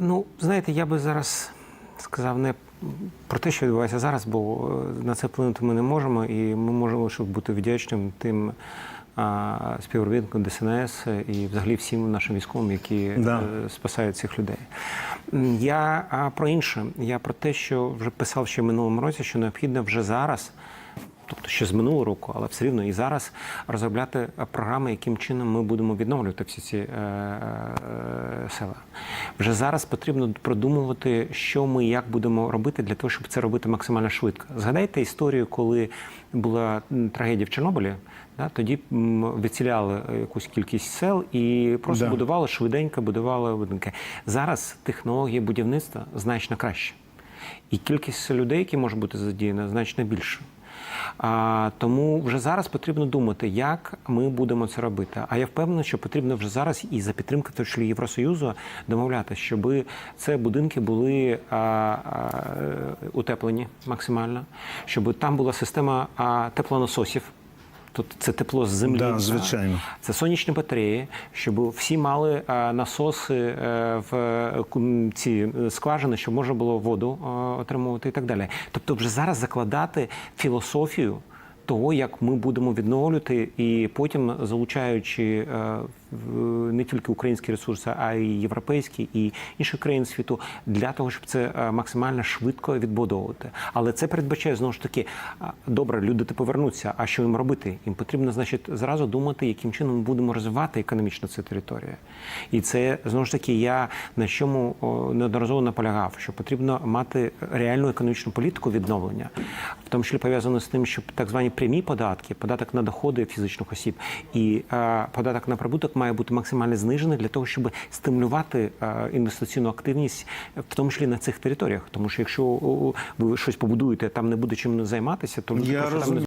Ну, знаєте, я би зараз сказав не про те, що відбувається зараз, бо е, на це вплинути ми не можемо, і ми можемо лише бути вдячним тим а, співробітникам ДСНС і взагалі всім нашим військовим, які Да. е, спасають цих людей. Я про інше. Я про те, що вже писав ще в минулому році, що необхідно вже зараз. Тобто ще з минулого року, але все рівно і зараз розробляти програми, яким чином ми будемо відновлювати всі ці е, е, села. Вже зараз потрібно продумувати, що ми і як будемо робити для того, щоб це робити максимально швидко. Згадайте історію, коли була трагедія в Чорнобилі. Да, тоді е, якусь кількість сел і просто Да. будували швиденько, будували будинки. Зараз технологія будівництва значно краще. І кількість людей, які можуть бути задіяна, значно більше. Тому вже зараз потрібно думати, як ми будемо це робити. А я впевнений, що потрібно вже зараз і за підтримки того числі Євросоюзу домовляти, щоб це будинки були а, утеплені максимально, щоб там була система теплонасосів. Тут це тепло з землі. Да, звичайно. Це сонячні батареї, щоб всі мали е, насоси е, в е, ці скважини, щоб можна було воду отримувати і так далі. Тобто, вже зараз закладати філософію. Того, як ми будемо відновлювати, і потім залучаючи не тільки українські ресурси, а й європейські і інші країни світу, для того, щоб це е, максимально швидко відбудовувати. Але це передбачає знову ж таки, добре, люди ти повернуться. А що їм робити? Їм потрібно, значить, зразу думати, яким чином ми будемо розвивати економічно цю територію. І це знову ж таки я на чому неодноразово наполягав, що потрібно мати реальну економічну політику відновлення, в тому числі пов'язано з тим, щоб так звані прямі податки, податок на доходи фізичних осіб і е, податок на прибуток має бути максимально знижений для того, щоб стимулювати е, інвестиційну активність, в тому числі на цих територіях. Тому що якщо ви щось побудуєте, там не буде чим займатися, то люди там не.